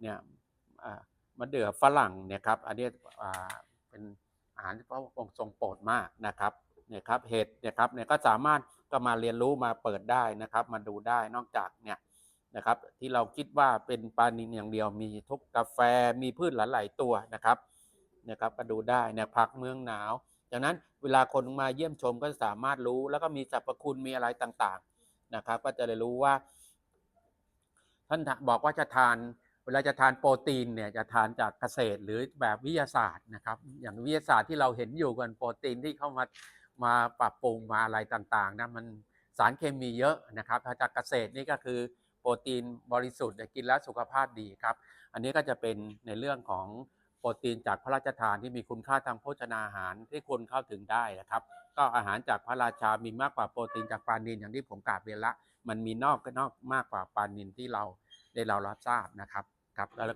เนี่ยอ่ามะเดื่อฝรั่งเนี่ยครับอันนี้เป็นอาหารที่พระองค์ทรงโปรดมากนะครับเนี่ยครับเห็ดเนี่ยครับเนี่ยก็สามารถก็มาเรียนรู้มาเปิดได้นะครับ มาดูได้นอกจากเนี่ยนะครับ ที่เราคิดว่าเป็นปลานินอย่างเดียวมีทุกกาแฟมีพืชหลายๆตัวนะครับเนี่ยครับก็ดูได้เนี่ยผักเมืองหนาวจากนั้นเวลาคนมาเยี่ยมชมก็สามารถรู้ แล้วก็มีสรรพคุณมีอะไรต่างๆนะครับ ก็จะได้รู้ว่า ท่านบอกว่าจะทาน เวลาจะทานโปรตีนเนี่ยจะทานจากเกษตรหรือแบบวิทยาศาสตร์นะครับ อย่างวิทยาศาสตร์ที่เราเห็นอยู่กันโปรตีนที่เข้ามามาปรับปรุงมาอะไรต่างๆนะมันสารเคมีเยอะนะครับถ้าจากเกษตรนี่ก็คือโปรตีนบริสุทธิ์กินแล้วสุขภาพดีครับ อันนี้ก็จะเป็นในเรื่องของโปรตีนจากพระราชทานที่มีคุณค่าทางโภชนาอาหารที่คนเข้าถึงได้นะครับ ก็อาหารจากพระราชามีมากกว่าโปรตีนจากปลานิลอย่างที่ผมกล่าวไปละ มันมีนอกก็นอกมากกว่าปลานิลที่เราได้เรารับทราบนะครับ ครับแล้ว